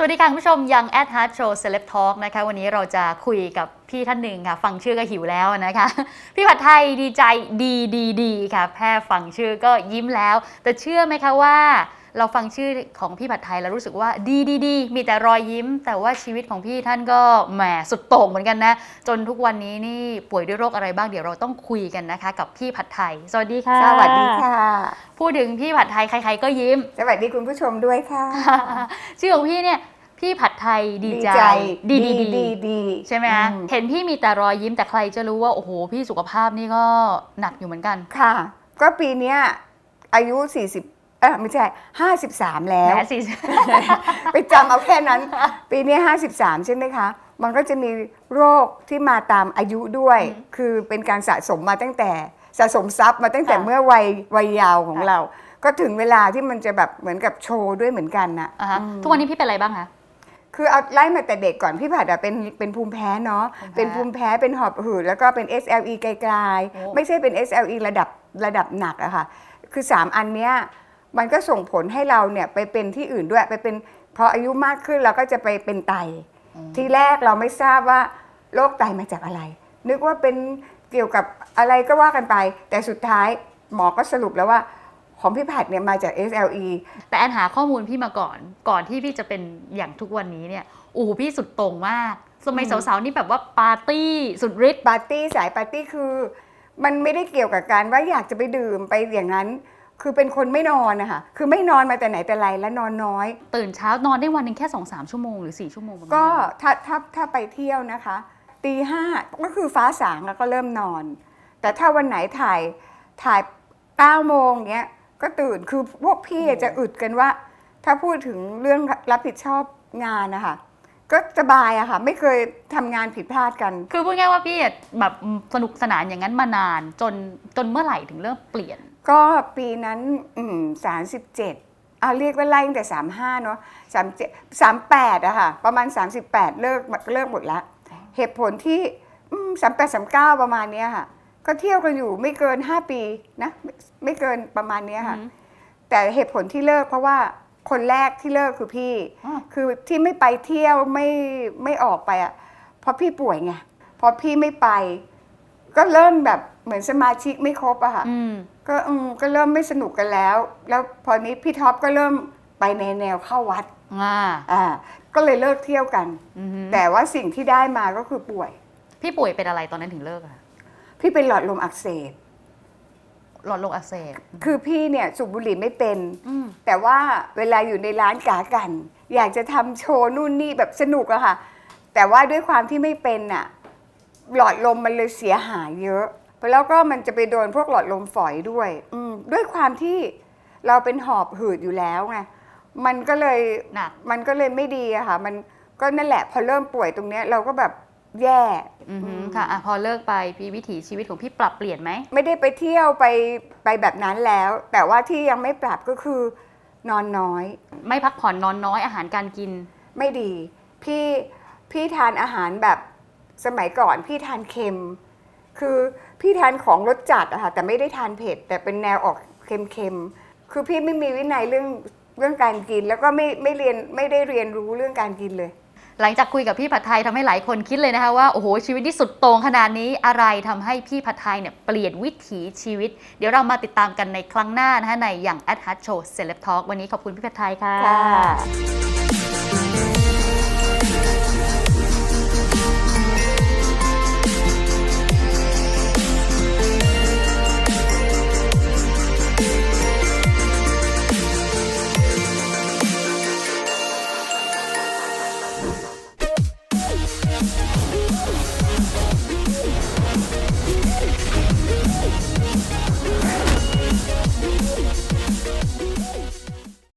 สวัสดีค่ะคุณผู้ชมยัง at Heart Show Celeb Talk นะคะวันนี้เราจะคุยกับพี่ท่านหนึ่งค่ะ ฟังชื่อก็หิวแล้วนะคะ พี่ผัดไทยดีใจดีดีดีค่ะ แค่ฟังชื่อก็ยิ้มแล้ว แต่เชื่อไหมคะว่า เราฟังชื่อของพี่ผัดไทยแล้วรู้สึกว่าดีดีดีมีแต่รอยยิ้ม แต่ว่าชีวิตของพี่ท่านก็แหมสุดโต่งเหมือนกันนะ จนทุกวันนี้นี่ป่วยด้วยโรคอะไรบ้างเดี๋ยวเราต้องคุยกันนะคะ กับพี่ผัดไทย สวัสดีค่ะ สวัสดีค่ะ พูดถึงพี่ผัดไทยใคร ๆ ก็ยิ้ม สวัสดีคุณผู้ชมด้วยค่ะ ชื่อของพี่เนี่ยพี่ผัดไทยดีใจดีดีดีดีดีใช่ไหมคะอืมเห็นพี่มีแต่รอยยิ้มแต่ใครจะรู้ว่าโอ้โหพี่สุขภาพนี่ก็หนักอยู่เหมือนกันค่ะ ก็ปีเนี้ยอายุ 40 เออไม่ใช่53แล้ว แหมสิไปจำเอาแค่นั้น ปีนี้ 53 ใช่ไหมคะ มันก็จะมีโรคที่มาตามอายุด้วย คือเป็นการสะสมมาตั้งแต่สะสมทรัพย์มาตั้งแต่ค่ะเมื่อวัยวัยเยาว์ของค่ะ เรา ก็ถึงเวลาที่มันจะแบบเหมือนกับโชว์ด้วยเหมือนกันนะอ่าฮะอืมทุกวันนี้พี่เป็นอะไรบ้างคะ คือเอาไล่มาแต่เด็กก่อน พี่ผัดอะเป็นเป็นภูมิแพ้เนาะ ภูมิแพ้เป็นภูมิแพ้เป็นหอบหืดแล้วก็เป็น SLE ไกลโอ้ ๆ ไม่ใช่เป็น SLE ระดับระดับหนักอะค่ะ คือ 3 อันเนี้ย มันก็ส่งผลให้เราเนี่ยไปเป็นที่อื่นด้วยไปเป็นพออายุมากขึ้นเราก็จะไปเป็นไต ทีแรกเราไม่ทราบว่าโรคไตมาจากอะไร นึกว่าเป็นเกี่ยวกับอะไรก็ว่ากันไป แต่สุดท้ายหมอก็สรุปแล้วว่าของพี่ผัดเนี่ยมาจาก SLE แต่แอนหาข้อมูลพี่มาก่อน ก่อนที่พี่จะเป็นอย่างทุกวันนี้เนี่ยโอ้โหพี่สุดโต่งมาก สมัยอืมสาวๆนี่แบบว่าปาร์ตี้สุดฤทธิ์ปาร์ตี้สายปาร์ตี้คือ มันไม่ได้เกี่ยวกับการว่าอยากจะไปดื่มไปอย่างนั้น คือเป็นคนไม่นอนนะคะคือไม่นอนมาแต่ไหนแต่ไรและนอนน้อย ตื่นเช้านอนได้วันหนึ่งแค่2อสชั่วโมงหรือ4ชั่วโมงประมาณก็นั้นถ้าถ้าถ้าไปเที่ยวนะคะตีห้าก็คือฟ้าสางแล้วก็เริ่มนอน แต่ถ้าวันไหนถ่ายถ่ายเก้าโมงเนี้ยก็ตื่นคือพวกพี่จะอึดกันว่า ถ้าพูดถึงเรื่องรับผิดชอบงานนะคะก็สบายอะค่ะ ไม่เคยทำงานผิดพลาดกัน คือพูดง่ายๆว่าพี่อะแบบสนุกสนานอย่างนั้นมานานจนจนเมื่อไหร่ถึงเริ่มเปลี่ยน ก็ปีนั้นสามสิบเจ็ดเอาเรียกว่าไล่ตั้งแต่สามห้าเนาะสามเจ็ดสามแปดอะค่ะ ประมาณสามสิบแปดเลิกเลิกหมดแล้วเหตุผลที่สามแปดสามเก้าประมาณเนี้ยค่ะ ก็เที่ยวกันอยู่ไม่เกินห้าปีนะไม่ไม่เกินประมาณเนี้ยค่ะอือหือแต่เหตุผลที่เลิกเพราะว่าคนแรกที่เลิกคือพี่อ้อคือที่ไม่ไปเที่ยวไม่ไม่ออกไปอะเพราะพี่ป่วยไงพอพี่ไม่ไป ก็เริ่มแบบเหมือนสมาชิกไม่ครบอะค่ะอืม ก็อืมก็เริ่มไม่สนุกกันแล้ว แล้วพอนี้พี่ท็อปก็เริ่มไปในแนวเข้าวัดอ่าอ่าก็เลยเลิกเที่ยวกัน อือหือแต่ว่าสิ่งที่ได้มาก็คือป่วย พี่ป่วยเป็นอะไรตอนนั้นถึงเลิกอะพี่เป็นหลอดลมอักเสบ หลอดลมอักเสบคือพี่เนี่ยสูบบุหรี่ไม่เป็น อืม แต่ว่าเวลาอยู่ในร้านกากัน อยากจะทำโชว์นู่นนี่แบบสนุกอะค่ะ แต่ว่าด้วยความที่ไม่เป็นอะหลอดลมมันเลยเสียหายเยอะ แล้วก็มันจะไปโดนพวกหลอดลมฝอยด้วย อืมด้วยความที่เราเป็นหอบหืดอยู่แล้วไงมันก็เลยหนัก มันก็เลยไม่ดีอะค่ะ มันก็นั่นแหละ พอเริ่มป่วยตรงเนี้ยเราก็แบบแย่ อือหือค่ะอะพอเลิกไปพี่วิถีชีวิตของพี่ปรับเปลี่ยนไหม ไม่ได้ไปเที่ยวไปไปแบบนั้นแล้ว แต่ว่าที่ยังไม่ปรับก็คือนอนน้อย ไม่พักผ่อนนอนน้อยอาหารการกิน ไม่ดี พี่พี่ทานอาหารแบบสมัยก่อนพี่ทานเค็ม คือ พี่ทานของรสจัดอะค่ะแต่ไม่ได้ทานเผ็ดแต่เป็นแนวออกเค็มๆคือพี่ไม่มีวินัยเรื่องเรื่องการกิน แล้วก็ไม่ไม่เรียนไม่ได้เรียนรู้เรื่องการกินเลย หลังจากคุยกับพี่ผัดไทยทำให้หลายคนคิดเลยนะคะว่าโอ้โหชีวิตที่สุดโต่งขนาดนี้อะไรทำให้พี่ผัดไทยเนี่ยเปลี่ยนวิถีชีวิต เดี๋ยวเรามาติดตามกันในครั้งหน้านะคะในอย่าง At Heart Show Celeb Talk วันนี้ขอบคุณพี่ผัดไทยค่ะค่ะ